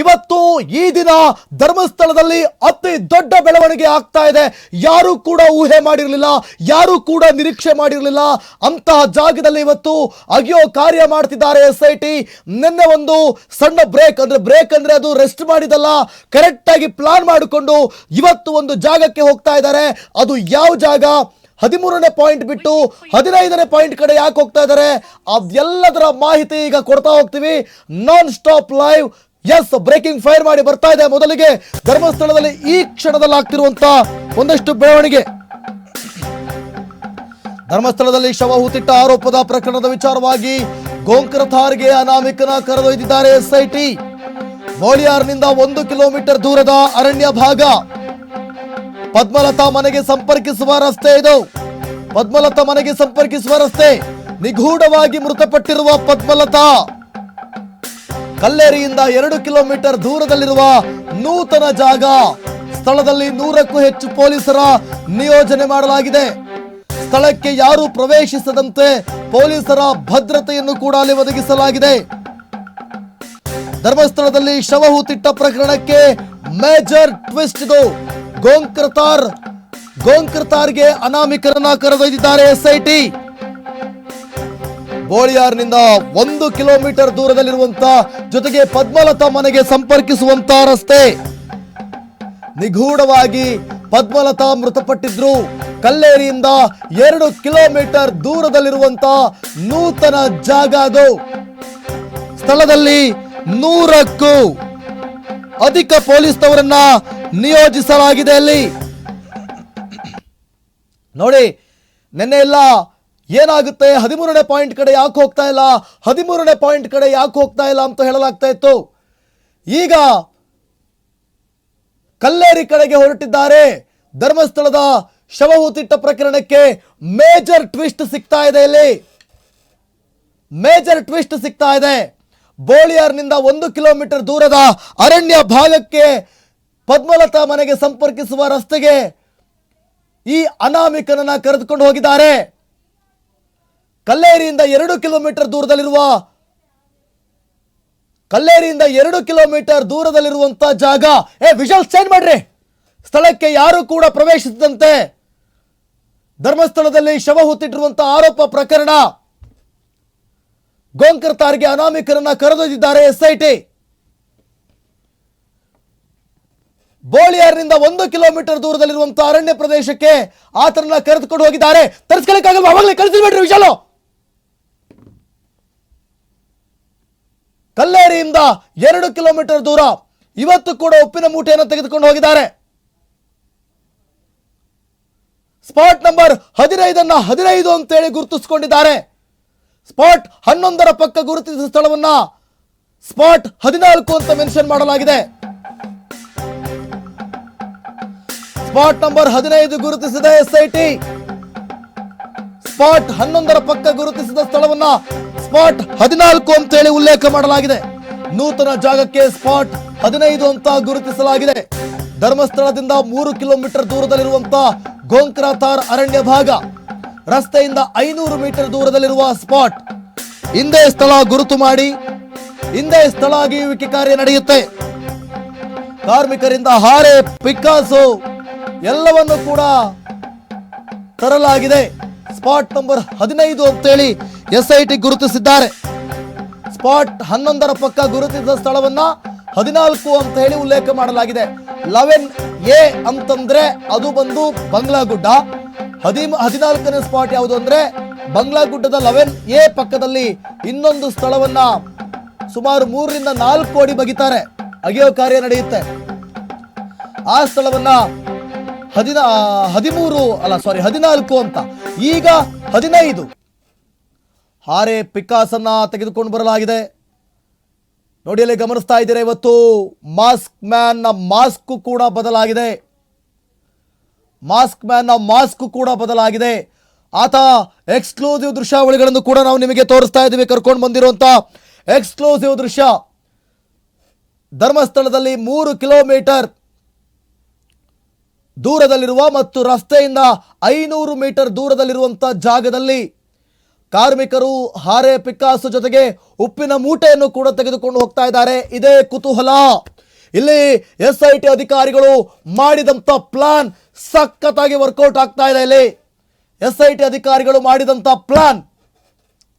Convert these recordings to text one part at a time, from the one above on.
ಇವತ್ತು ಈ ದಿನ ಧರ್ಮಸ್ಥಳದಲ್ಲಿ ಅತಿ ದೊಡ್ಡ ಬೆಳವಣಿಗೆ ಆಗ್ತಾ ಇದೆ. ಯಾರು ಕೂಡ ಊಹೆ ಮಾಡಿರಲಿಲ್ಲ, ಯಾರು ಕೂಡ ನಿರೀಕ್ಷೆ ಮಾಡಿರಲಿಲ್ಲ. ಅಂತಹ ಜಾಗದಲ್ಲಿ ಇವತ್ತು ಅಗಿಯೋ ಕಾರ್ಯ ಮಾಡ್ತಿದ್ದಾರೆ ಎಸ್ ಐ ನಿನ್ನೆ ಒಂದು ಸಣ್ಣ ಬ್ರೇಕ್, ಅಂದ್ರೆ ಬ್ರೇಕ್ ಅಂದ್ರೆ ಅದು ರೆಸ್ಟ್ ಮಾಡಿದಲ್ಲ ಕರೆಕ್ಟ್ ಆಗಿ ಪ್ಲಾನ್ ಮಾಡಿಕೊಂಡು ಇವತ್ತು ಒಂದು ಜಾಗಕ್ಕೆ ಹೋಗ್ತಾ ಇದ್ದಾರೆ. ಅದು ಯಾವ ಜಾಗ? ಹದಿಮೂರನೇ ಪಾಯಿಂಟ್ ಬಿಟ್ಟು ಹದಿನೈದನೇ ಪಾಯಿಂಟ್ ಕಡೆ ಯಾಕೆ ಹೋಗ್ತಾ ಇದ್ದಾರೆ? ಅದೆಲ್ಲದರ ಮಾಹಿತಿ ಈಗ ಕೊಡ್ತಾ ಹೋಗ್ತೀವಿ. Non stop live S breaking fire ಮಾಡಿ ಬರ್ತಾ ಇದೆ. ಮೊದಲಿಗೆ ಧರ್ಮಸ್ಥಳದಲ್ಲಿ ಈ ಕ್ಷಣದಲ್ಲಿ ಆಗ್ತಿರುವಂತ ಒಂದಷ್ಟು ಬೆಳವಣಿಗೆ. ಧರ್ಮಸ್ಥಳದಲ್ಲಿ ಶವ ಹೂತಿಟ್ಟ ಆರೋಪದ ಪ್ರಕರಣದ ವಿಚಾರವಾಗಿ ಗೋಂಕರ ಥಾರ್ಗೆ ಅನಾಮಿಕನ ಕರೆದೊಯ್ದಿದ್ದಾರೆ ಎಸ್ಐಟಿ ಗೋಳಿಯಾರ್ನಿಂದ ಒಂದು ಕಿಲೋಮೀಟರ್ ದೂರದ ಅರಣ್ಯ ಭಾಗ. ಪದ್ಮಲತಾ ಮನೆಗೆ ಸಂಪರ್ಕಿಸುವ ರಸ್ತೆ ಇದು. ಪದ್ಮಲತಾ ಮನೆಗೆ ಸಂಪರ್ಕಿಸುವ ರಸ್ತೆ. ನಿಗೂಢವಾಗಿ ಮೃತಪಟ್ಟಿರುವ ಪದ್ಮಲತಾ. ಕಲ್ಲೇರಿಯಿಂದ ಎರಡು ಕಿಲೋಮೀಟರ್ ದೂರದಲ್ಲಿರುವ ನೂತನ ಜಾಗ. ಸ್ಥಳದಲ್ಲಿ ನೂರಕ್ಕೂ ಹೆಚ್ಚು ಪೊಲೀಸರ ನಿಯೋಜನೆ ಮಾಡಲಾಗಿದೆ. ಸ್ಥಳಕ್ಕೆ ಯಾರು ಪ್ರವೇಶಿಸದಂತೆ ಪೊಲೀಸರ ಭದ್ರತೆಯನ್ನು ಕೂಡ ಅಲ್ಲಿ ಒದಗಿಸಲಾಗಿದೆ. ಧರ್ಮಸ್ಥಳದಲ್ಲಿ ಶವ ಹೂತಿಟ್ಟ ಪ್ರಕರಣಕ್ಕೆ ಮೇಜರ್ ಟ್ವಿಸ್ಟ್ ಇದು. ಗೋಂಕರ್ತಾರ್ ಗೋಂಕರ್ತಾರ್ಗೆ ಅನಾಮಿಕರನ್ನ ಕರೆದೊಯ್ದಿದ್ದಾರೆ ಎಸ್ಐಟಿ. ಗೋಳಿಯಾರ್ನಿಂದ ಒಂದು ಕಿಲೋಮೀಟರ್ ದೂರದಲ್ಲಿರುವಂತ ಜೊತೆಗೆ ಪದ್ಮಲತಾ ಮನೆಗೆ ಸಂಪರ್ಕಿಸುವಂತ ರಸ್ತೆ. ನಿಗೂಢವಾಗಿ ಪದ್ಮಲತಾ ಮೃತಪಟ್ಟಿದ್ರು. ಕಲ್ಲೇರಿಯಿಂದ ಎರಡು ಕಿಲೋಮೀಟರ್ ದೂರದಲ್ಲಿರುವಂತ ನೂತನ ಜಾಗ ಅದು. ಸ್ಥಳದಲ್ಲಿ ನೂರಕ್ಕೂ ಅಧಿಕ ಪೊಲೀಸ್ನವರನ್ನ ನಿಯೋಜಿಸಲಾಗಿದೆ ಅಲ್ಲಿ. ನೋಡಿ, ನಿನ್ನೆ ಎಲ್ಲ ಏನಾಗುತ್ತೆ? ಹದಿಮೂರನೇ ಪಾಯಿಂಟ್ ಕಡೆ ಯಾಕೆ ಹೋಗ್ತಾ ಇಲ್ಲ? ಹದಿಮೂರನೇ ಪಾಯಿಂಟ್ ಕಡೆ ಯಾಕೆ ಹೋಗ್ತಾ ಇಲ್ಲ ಅಂತ ಹೇಳಲಾಗ್ತಾ ಇತ್ತು. ಈಗ ಕಲ್ಲೇರಿ ಕಡೆಗೆ ಹೊರಟಿದ್ದಾರೆ. ಧರ್ಮಸ್ಥಳದ ಶವಹೂತಿಟ್ಟ ಪ್ರಕರಣಕ್ಕೆ ಮೇಜರ್ ಟ್ವಿಸ್ಟ್ ಸಿಗ್ತಾ ಇದೆ ಇಲ್ಲಿ. ಮೇಜರ್ ಟ್ವಿಸ್ಟ್ ಸಿಗ್ತಾ ಇದೆ. ಬೋಳಿಯಾರ್ನಿಂದ ಒಂದು ಕಿಲೋಮೀಟರ್ ದೂರದ ಅರಣ್ಯ ಭಾಗಕ್ಕೆ ಪದ್ಮಲತಾ ಮನೆಗೆ ಸಂಪರ್ಕಿಸುವ ರಸ್ತೆಗೆ ಈ ಅನಾಮಿಕನನ್ನ ಕರೆದುಕೊಂಡು ಹೋಗಿದ್ದಾರೆ. ಕಲ್ಲೇರಿಯಿಂದ ಎರಡು ಕಿಲೋಮೀಟರ್ ದೂರದಲ್ಲಿರುವ, ಕಲ್ಲೇರಿಯಿಂದ ಎರಡು ಕಿಲೋಮೀಟರ್ ದೂರದಲ್ಲಿರುವಂತ ಜಾಗ. ಏ ವಿಷಲ್ ಚೇಂಜ್ ಮಾಡ್ರಿ. ಸ್ಥಳಕ್ಕೆ ಯಾರು ಕೂಡ ಪ್ರವೇಶಿಸಿದಂತೆ ಧರ್ಮಸ್ಥಳದಲ್ಲಿ ಶವ ಹೊತ್ತಿಟ್ಟಿರುವಂತಹ ಆರೋಪ ಪ್ರಕರಣ. ಗೋಂಕರ್ ತಾರ್ಗೆ ಅನಾಮಿಕರನ್ನ ಕರೆದೊಯ್ದಿದ್ದಾರೆ ಎಸ್ಐಟಿ. ಬೋಳಿಯಾರ್ನಿಂದ ಒಂದು ಕಿಲೋಮೀಟರ್ ದೂರದಲ್ಲಿರುವಂತಹ ಅರಣ್ಯ ಪ್ರದೇಶಕ್ಕೆ ಆತನನ್ನ ಕರೆದುಕೊಂಡು ಹೋಗಿದ್ದಾರೆ. ತರಿಸ್ಕೊಳ್ಳಿಕ್ಕಾಗಲ್ಲ ಅವಾಗಲೇ ಕಳಿಸಿಬಿಡ್ರಿ ವಿಶಾಲು ಕಲ್ಲೇರಿಯಿಂದ ಎರಡು ಕಿಲೋಮೀಟರ್ ದೂರ ಇವತ್ತು ಕೂಡ ಉಪ್ಪಿನ ಮೂಟೆಯನ್ನು ತೆಗೆದುಕೊಂಡು ಹೋಗಿದ್ದಾರೆ. ಸ್ಪಾಟ್ ನಂಬರ್ ಹದಿನೈದನ್ನ ಹದಿನೈದು ಅಂತೇಳಿ ಗುರುತಿಸಿಕೊಂಡಿದ್ದಾರೆ. ಸ್ಪಾಟ್ ಹನ್ನೊಂದರ ಪಕ್ಕ ಗುರುತಿಸಿದ ಸ್ಥಳವನ್ನ ಸ್ಪಾಟ್ ಹದಿನಾಲ್ಕು ಅಂತ ಮೆನ್ಷನ್ ಮಾಡಲಾಗಿದೆ. ಸ್ಪಾಟ್ ನಂಬರ್ ಹದಿನೈದು ಗುರುತಿಸಿದ ಎಸ್ಐಟಿ ಸ್ಪಾಟ್ ಹನ್ನೊಂದರ ಪಕ್ಕ ಗುರುತಿಸಿದ ಸ್ಥಳವನ್ನ ಸ್ಪಾಟ್ ಹದಿನಾಲ್ಕು ಅಂತೇಳಿ ಉಲ್ಲೇಖ ಮಾಡಲಾಗಿದೆ. ನೂತನ ಜಾಗಕ್ಕೆ ಸ್ಪಾಟ್ ಹದಿನೈದು ಅಂತ ಗುರುತಿಸಲಾಗಿದೆ. ಧರ್ಮಸ್ಥಳದಿಂದ ಮೂರು ಕಿಲೋಮೀಟರ್ ದೂರದಲ್ಲಿರುವಂತಹ ಗೋಂಕ್ರಾತಾರ್ ಅರಣ್ಯ ಭಾಗ. ರಸ್ತೆಯಿಂದ ಐನೂರು ಮೀಟರ್ ದೂರದಲ್ಲಿರುವ ಸ್ಪಾಟ್. ಹಿಂದೆ ಸ್ಥಳ ಗುರುತು ಮಾಡಿ, ಹಿಂದೆ ಸ್ಥಳ ಅಗೆಯುವಿಕೆ ಕಾರ್ಯ ನಡೆಯುತ್ತೆ. ಕಾರ್ಮಿಕರಿಂದ ಹಾರೆ ಪಿಕಾಸು ಎಲ್ಲವನ್ನು ಕೂಡ ತರಲಾಗಿದೆ. ಸ್ಪಾಟ್ ನಂಬರ್ ಹದಿನೈದು ಅಂತೇಳಿ ಎಸ್ಐಟಿ ಗುರುತಿಸಿದ್ದಾರೆ. ಸ್ಪಾಟ್ ಹನ್ನೊಂದರ ಪಕ್ಕ ಗುರುತಿಸಿದ ಸ್ಥಳವನ್ನ ಹದಿನಾಲ್ಕು ಅಂತ ಹೇಳಿ ಉಲ್ಲೇಖ ಮಾಡಲಾಗಿದೆ. ಲೆವೆನ್ ಎ ಅಂತಂದ್ರೆ ಅದು ಬಂದು ಬಂಗ್ಲಾ ಗುಡ್ಡ ಹದಿಮ ಹದಿನಾಲ್ಕನೇ ಸ್ಪಾಟ್ ಯಾವುದು ಅಂದ್ರೆ ಬಂಗ್ಲಾಗುಡ್ಡದ ಲೆವೆನ್ ಎ ಪಕ್ಕದಲ್ಲಿ ಇನ್ನೊಂದು ಸ್ಥಳವನ್ನ ಸುಮಾರು ಮೂರರಿಂದ ನಾಲ್ಕು ಅಡಿ ಬಗಿತಾರೆ. ಅಗೆಯೋ ಕಾರ್ಯ ನಡೆಯುತ್ತೆ. ಆ ಸ್ಥಳವನ್ನ ಹದಿನ, ಹದಿಮೂರು ಅಲ್ಲ ಸಾರಿ ಹದಿನಾಲ್ಕು ಅಂತ. ಈಗ ಹದಿನೈದು. ಹಾರೆ ಪಿಕಾಸನ್ನ ತೆಗೆದುಕೊಂಡು ಬರಲಾಗಿದೆ. ನೋಡಿ ಅಲ್ಲಿ ಗಮನಿಸ್ತಾ ಇದ್ದೀರಾ ಇವತ್ತು? ಮಾಸ್ಕ್ ಮ್ಯಾನ್ನ ಮಾಸ್ಕ್ ಕೂಡ ಬದಲಾಗಿದೆ. ಮಾಸ್ಕ್ ಮ್ಯಾನ್ನ ಮಾಸ್ಕ್ ಕೂಡ ಬದಲಾಗಿದೆ. ಆತ ಎಕ್ಸ್ಕ್ಲೂಸಿವ್ ದೃಶ್ಯಾವಳಿಗಳನ್ನು ಕೂಡ ನಾವು ನಿಮಗೆ ತೋರಿಸ್ತಾ ಇದ್ದೀವಿ, ಕರ್ಕೊಂಡು ಬಂದಿರುವಂತ ಎಕ್ಸ್ಕ್ಲೂಸಿವ್ ದೃಶ್ಯ. ಧರ್ಮಸ್ಥಳದಲ್ಲಿ ಮೂರು ಕಿಲೋಮೀಟರ್ ದೂರದಲ್ಲಿರುವ ಮತ್ತು ರಸ್ತೆಯಿಂದ ಐನೂರು ಮೀಟರ್ ದೂರದಲ್ಲಿರುವಂಥ ಜಾಗದಲ್ಲಿ ಕಾರ್ಮಿಕರು ಹಾರೆ ಪಿಕ್ಕಾಸು ಜೊತೆಗೆ ಉಪ್ಪಿನ ಮೂಟೆಯನ್ನು ಕೂಡ ತೆಗೆದುಕೊಂಡು ಹೋಗ್ತಾ ಇದ್ದಾರೆ. ಇದೇ ಕುತೂಹಲ. ಇಲ್ಲಿ ಎಸ್ ಐ ಟಿ ಅಧಿಕಾರಿಗಳು ಮಾಡಿದಂತ ಪ್ಲಾನ್ ಸಖತ್ತಾಗಿ ವರ್ಕೌಟ್ ಆಗ್ತಾ ಇದೆ ಇಲ್ಲಿ. ಎಸ್ ಐ ಟಿ ಅಧಿಕಾರಿಗಳು ಮಾಡಿದಂತ ಪ್ಲಾನ್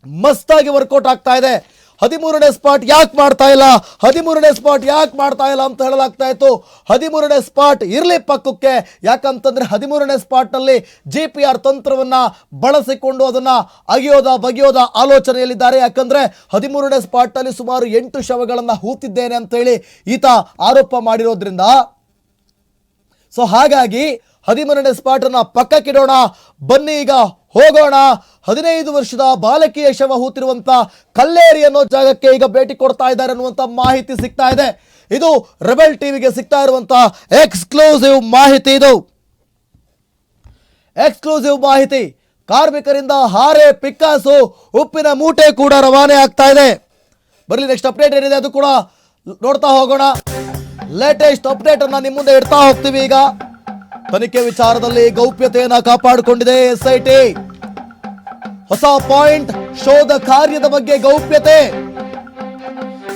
ಮಸ್ತಾಗಿ ವರ್ಕೌಟ್ ಆಗ್ತಾ ಇದೆ. ಹದಿಮೂರನೇ ಸ್ಪಾಟ್ ಯಾಕೆ ಮಾಡ್ತಾ ಇಲ್ಲ? ಹದಿಮೂರನೇ ಸ್ಪಾಟ್ ಯಾಕೆ ಮಾಡ್ತಾ ಇಲ್ಲ ಅಂತ ಹೇಳಲಾಗ್ತಾ ಇತ್ತು. ಹದಿಮೂರನೇ ಸ್ಪಾಟ್ ಇರಲಿ ಪಕ್ಕಕ್ಕೆ. ಯಾಕಂತಂದ್ರೆ ಹದಿಮೂರನೇ ಸ್ಪಾಟ್ನಲ್ಲಿ ಜಿ ಪಿ ಆರ್ ತಂತ್ರವನ್ನ ಬಳಸಿಕೊಂಡು ಅದನ್ನ ಅಗಿಯೋದ ಬಗೆಯೋದ ಆಲೋಚನೆಯಲ್ಲಿದ್ದಾರೆ. ಯಾಕಂದ್ರೆ ಹದಿಮೂರನೇ ಸ್ಪಾಟ್ನಲ್ಲಿ ಸುಮಾರು ಎಂಟು ಶವಗಳನ್ನು ಹೂತಿದ್ದೇನೆ ಅಂತ ಹೇಳಿ ಈತ ಆರೋಪ ಮಾಡಿರೋದ್ರಿಂದ ಸೊ ಹಾಗಾಗಿ ಹದಿಮೂರನೇ ಸ್ಪಾಟ್ ಅನ್ನ ಪಕ್ಕಕ್ಕಿಡೋಣ. ಬನ್ನಿ ಈಗ ಹೋಗೋಣ. ಹದಿನೈದು ವರ್ಷದ ಬಾಲಕಿಯ ಶವ ಹೂತಿರುವಂತ ಕಲ್ಲೇರಿ ಅನ್ನೋ ಜಾಗಕ್ಕೆ ಈಗ ಭೇಟಿ ಕೊಡ್ತಾ ಇದ್ದಾರೆ ಅನ್ನುವಂತ ಮಾಹಿತಿ ಸಿಗ್ತಾ ಇದೆ. ಇದು ರೆಬೆಲ್ ಟಿವಿಗೆ ಸಿಗ್ತಾ ಇರುವಂತ ಎಕ್ಸ್ಕ್ಲೂಸಿವ್ ಮಾಹಿತಿ ಇದು. ಎಕ್ಸ್ಕ್ಲೂಸಿವ್ ಮಾಹಿತಿ. ಕಾರ್ಮಿಕರಿಂದ ಹಾರೆ, ಪಿಕ್ಕಾಸು, ಉಪ್ಪಿನ ಮೂಟೆ ಕೂಡ ರವಾನೆ ಆಗ್ತಾ ಇದೆ. ಬರಲಿ ನೆಕ್ಸ್ಟ್ ಅಪ್ಡೇಟ್ ಏನಿದೆ ಅದು ಕೂಡ ನೋಡ್ತಾ ಹೋಗೋಣ. ಲೇಟೆಸ್ಟ್ ಅಪ್ಡೇಟ್ ಅನ್ನ ನಿಮ್ಮ ಮುಂದೆ ಇಡ್ತಾ ಹೋಗ್ತೀವಿ ಈಗ. ತನಿಖೆ ವಿಚಾರದಲ್ಲಿ ಗೌಪ್ಯತೆಯನ್ನ ಕಾಪಾಡಿಕೊಂಡಿದೆ ಎಸ್ಐಟಿ. ಹೊಸ ಪಾಯಿಂಟ್, ಶೋಧ ಕಾರ್ಯದ ಬಗ್ಗೆ ಗೌಪ್ಯತೆ.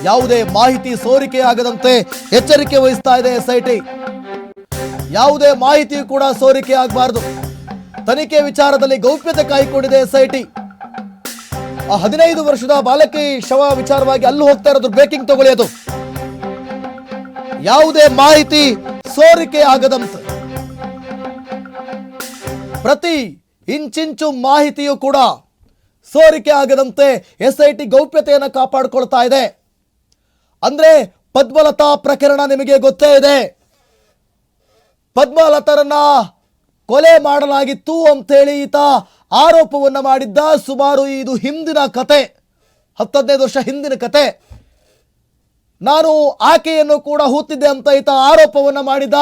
ಯಾವುದೇ ಮಾಹಿತಿ ಸೋರಿಕೆಯಾಗದಂತೆ ಎಚ್ಚರಿಕೆ ವಹಿಸ್ತಾ ಇದೆ ಎಸ್ಐಟಿ. ಯಾವುದೇ ಮಾಹಿತಿ ಕೂಡ ಸೋರಿಕೆ ಆಗಬಾರದು ತನಿಖೆ ವಿಚಾರದಲ್ಲಿ ಗೌಪ್ಯತೆ ಕಾಯ್ಕೊಂಡಿದೆ ಎಸ್ಐಟಿ. ಆ ಹದಿನೈದು ವರ್ಷದ ಬಾಲಕಿ ಶವ ವಿಚಾರವಾಗಿ ಅಲ್ಲೂ ಹೋಗ್ತಾ ಇರೋದು, ಬ್ರೇಕಿಂಗ್ ತಗೊಳ್ಳಿ ಅದು. ಯಾವುದೇ ಮಾಹಿತಿ ಸೋರಿಕೆ ಆಗದಂತೆ ಪ್ರತಿ ಇಂಚಿಂಚು ಮಾಹಿತಿಯು ಕೂಡ ಸೋರಿಕೆ ಆಗದಂತೆ ಎಸ್ ಐ ಟಿ ಗೌಪ್ಯತೆಯನ್ನು ಕಾಪಾಡಿಕೊಳ್ತಾ ಇದೆ. ಅಂದ್ರೆ ಪದ್ಮಲತಾ ಪ್ರಕರಣ ನಿಮಗೆ ಗೊತ್ತೇ ಇದೆ. ಪದ್ಮಲತರನ್ನ ಕೊಲೆ ಮಾಡಲಾಗಿತ್ತು ಅಂತೇಳಿ ಈತ ಆರೋಪವನ್ನ ಮಾಡಿದ್ದ ಸುಮಾರು ಇದು ಹಿಂದಿನ ಕತೆ ಹತ್ತದೈದು ವರ್ಷ ಹಿಂದಿನ ಕತೆ. ನಾನು ಆಕೆಯನ್ನು ಕೂಡ ಹೂತಿದ್ದೆ ಅಂತ ಈತ ಆರೋಪವನ್ನ ಮಾಡಿದ್ದ.